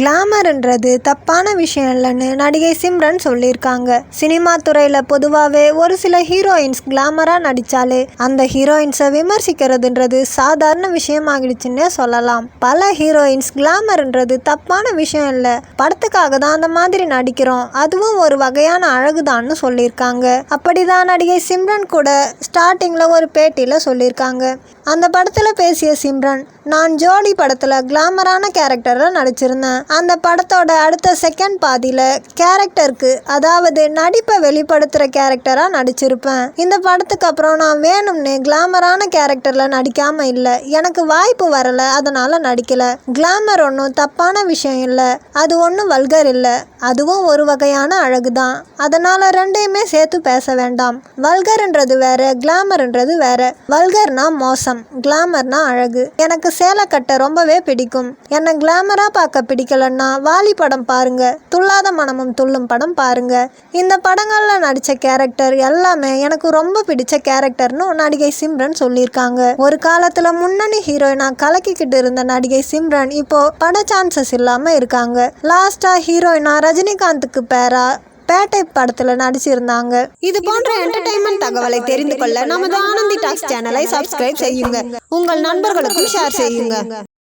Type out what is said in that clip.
கிளாமர்ன்றது தப்பான விஷயம் இல்லைன்னு நடிகை சிம்ரன் சொல்லியிருக்காங்க. சினிமா துறையில் பொதுவாகவே ஒரு சில ஹீரோயின்ஸ் கிளாமராக நடித்தாலே அந்த ஹீரோயின்ஸை விமர்சிக்கிறதுன்றது சாதாரண விஷயமாகிடுச்சுன்னே சொல்லலாம். பல ஹீரோயின்ஸ் கிளாமர்ன்றது தப்பான விஷயம் இல்லை. படத்துக்காக தான் அந்த மாதிரி நடிக்கிறோம். அதுவும் ஒரு வகையான அழகுதான்னு சொல்லியிருக்காங்க. அப்படிதான் நடிகை சிம்ரன் கூட ஸ்டார்டிங்கில் ஒரு பேட்டியில் சொல்லியிருக்காங்க. அந்த படத்தில் பேசிய சிம்ரன் நான் ஜோடி படத்தில் கிளாமரான கேரக்டரில் நடிச்சிருந்தேன். அந்த படத்தோட அடுத்த செகண்ட் பாதியில் கேரக்டருக்கு அதாவது நடிப்பை வெளிப்படுத்துகிற கேரக்டராக நடிச்சிருப்பேன். இந்த படத்துக்கு அப்புறம் நான் வேணும்னு கிளாமரான கேரக்டரில் நடிக்காமல் இல்லை. எனக்கு வாய்ப்பு வரலை அதனால் நடிக்கலை. கிளாமர் ஒன்றும் தப்பான விஷயம் இல்லை. அது ஒன்றும் வல்கர் இல்லை. அதுவும் ஒரு வகையான அழகு தான் அதனால் ரெண்டையுமே சேர்த்து பேச வேண்டாம். வல்கர்ன்றது வேற கிளாமர்ன்றது வேற. வல்கர்னா மோசம் கிளாமர்னா அழகு. எனக்கு சேலை கட்ட ரொம்பவே பிடிக்கும். என்னை கிளாமராக பார்க்க பிடிக்கலன்னா வாலி படம் பாருங்க. துள்ளாத மனமும் துள்ளும் படம் பாருங்க. இந்த படங்களில் நடித்த கேரக்டர் எல்லாமே எனக்கு ரொம்ப பிடிச்ச கேரக்டர்னு நடிகை சிம்ரன் சொல்லியிருக்காங்க. ஒரு காலத்தில் முன்னணி ஹீரோயினா கலக்கிக்கிட்டு இருந்த நடிகை சிம்ரன் இப்போ பட சான்சஸ் இல்லாமல் இருக்காங்க. லாஸ்டா ஹீரோயினா ரஜினிகாந்துக்கு பேரா பேட்டை படத்துல நடிச்சிருந்தாங்க. இது போன்ற என்டர்டைன்மெண்ட் தகவலை தெரிந்து கொள்ள நமது ஆனந்தி டாக்ஸ் சேனலை சப்ஸ்கிரைப் செய்யுங்க. உங்கள் நண்பர்களுக்கும் ஷேர் செய்யுங்க.